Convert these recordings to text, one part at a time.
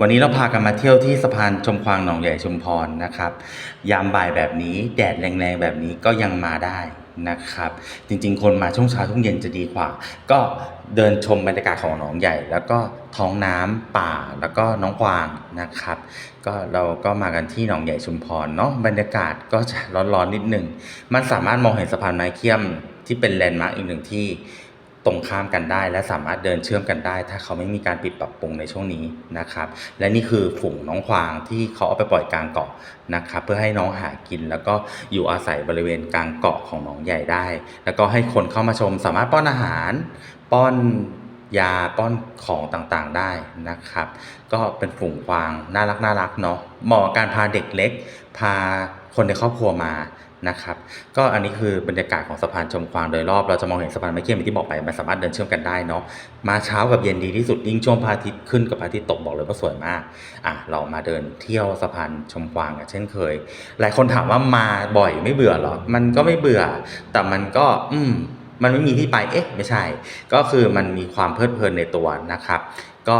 วันนี้เราพากันมาเที่ยวที่สะพานชมควางหนองใหญ่ชุมพรนะครับ ยามบ่ายแบบนี้แดดแรงๆแบบนี้ก็ยังมาได้นะครับ จริงๆ คนมาช่วงเช้าช่วงเย็นจะดีกว่า ก็เดินชมบรรยากาศของหนองใหญ่ แล้วก็ท้องน้ำป่าแล้วก็น้องกวางนะครับ ก็เราก็มากันที่หนองใหญ่ชุมพรเนาะบรรยากาศก็จะร้อนๆนิดนึงมันสามารถมองเห็นสะพานไม้เคียมที่เป็นแลนด์มาร์กอีกหนึ่งที่ ตรงข้ามกันได้ และสามารถเดินเชื่อมกันได้ ถ้าเขาไม่มีการปิดปรับปรุงในช่วงนี้นะครับ และนี่คือฝูงน้องควางที่เขาเอาไปปล่อยกลางเกาะนะครับ เพื่อให้น้องหากิน แล้วก็อยู่อาศัยบริเวณกลางเกาะของหนองใหญ่ได้ แล้วก็ให้คนเข้ามาชม สามารถป้อนอาหาร ป้อนยาป้อนของต่างๆได้นะครับ ก็เป็นฝูงควางน่ารักน่ารักเนาะเหมาะการพาเด็กเล็ก พาคนในครอบครัวมา นะครับก็อันนี้คือบรรยากาศของสะพานชมควางโดยรอบเราจะมองเห็นสะพานไม้เคียมที่บอกไปมันสามารถเดินเชื่อมกันได้เนาะมาเช้ากับเย็นดีที่สุดยิ่งช่วงพระอาทิตย์ขึ้นกับพระอาทิตย์ตกบอกเลยว่าสวยมากอะเรามาเดินเที่ยวสะพานชมควางกันเช่นเคย หลายคนถามว่ามาบ่อยไม่เบื่อหรอมันก็ไม่เบื่อ แต่มันก็อืมมันไม่มีที่ไปเอ๊ะไม่ใช่ ก็คือมันมีความเพลิดเพลินในตัวนะครับ ก็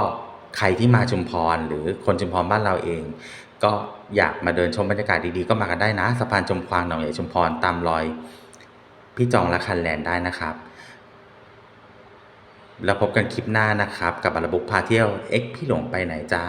ใครที่มาชุมพรหรือคนชุมพรบ้านเราเอง ก็อยากมาเดินชมบรรยากาศดีๆ ก็มากันได้นะสะพานชมควางหนองใหญ่ชุมพรตามรอย พี่จองและคันแลนได้นะครับ แล้วพบกันคลิปหน้านะครับ กับอัลบุกพาเที่ยวเอ็กพี่หลงไปไหนจ้า